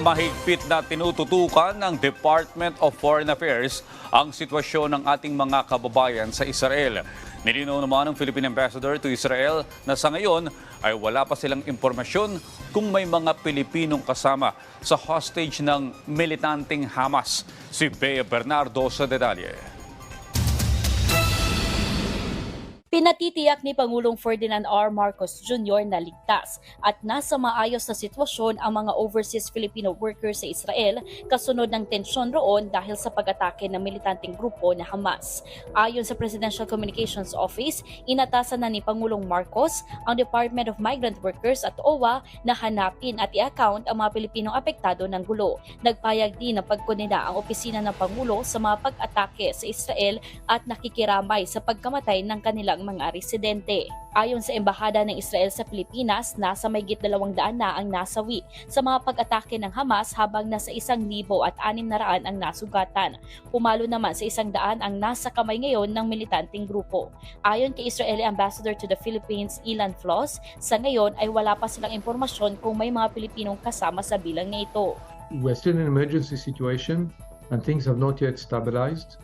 mahigpit na tinututukan ng Department of Foreign Affairs ang sitwasyon ng ating mga kababayan sa Israel. Nilinaw naman ng Philippine Ambassador to Israel na sa ngayon ay wala pa silang impormasyon kung may mga Pilipinong kasama sa hostage ng militanteng Hamas. Si Bea Bernardo sa detalye. Pinatitiyak ni Pangulong Ferdinand R. Marcos Jr. na ligtas at nasa maayos na sitwasyon ang mga overseas Filipino workers sa Israel kasunod ng tensyon roon dahil sa pag-atake ng militanteng grupo na Hamas. Ayon sa Presidential Communications Office, inatasan na ni Pangulong Marcos ang Department of Migrant Workers at OWA na hanapin at i-account ang mga Pilipinong apektado ng gulo. Nagpayag din ng pagkunina ang opisina ng Pangulo sa mga pag-atake sa Israel at nakikiramay sa pagkamatay ng kanilang mga residente. Ayon sa Embahada ng Israel sa Pilipinas, nasa mayigit dalawang daan na ang nasawi sa mga pag-atake ng Hamas habang nasa isang libo at anim na raan ang nasugatan. Pumalo naman sa isang daan ang nasa kamay ngayon ng militanteng grupo. Ayon kay Israeli Ambassador to the Philippines, Ilan Floss, sa ngayon ay wala pa silang impormasyon kung may mga Pilipinong kasama sa bilang na ito. we're still in an emergency situation and things have not yet stabilized.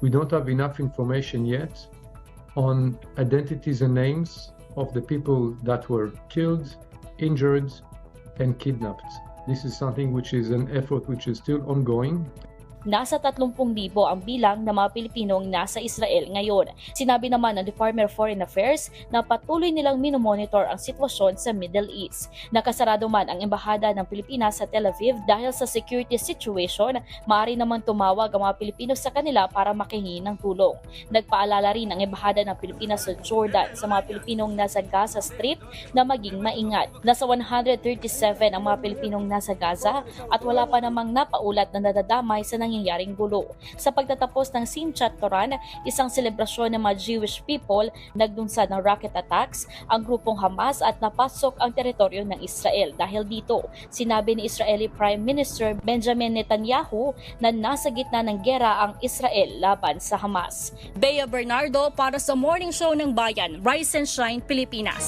We don't have enough information yet on identities and names of the people that were killed, injured, and kidnapped. This is something which is an effort which is still ongoing Nasa 30,000 ang bilang ng mga Pilipinong nasa Israel ngayon. Sinabi naman ng Department of Foreign Affairs na patuloy nilang minomonitor ang sitwasyon sa Middle East. Nakasarado man ang Embahada ng Pilipinas sa Tel Aviv dahil sa security situation, maaari naman tumawag ang mga Pilipino sa kanila para makihingi ng tulong. Nagpaalala rin ang Embahada ng Pilipinas sa Jordan sa mga Pilipinong nasa Gaza Strip na maging maingat. Nasa 137 ang mga Pilipinong nasa Gaza at wala pa namang napaulat na nadadamay sa nangyayaring gulo. Sa pagtatapos ng Simchat Toran, isang selebrasyon ng mga Jewish people, nagdunsad ng rocket attacks ang grupong Hamas at napasok ang teritoryo ng Israel. Dahil dito, sinabi ni Israeli Prime Minister Benjamin Netanyahu na nasa gitna ng gera ang Israel laban sa Hamas. Bea Bernardo para sa Morning Show ng Bayan, Rise and Shine, Pilipinas.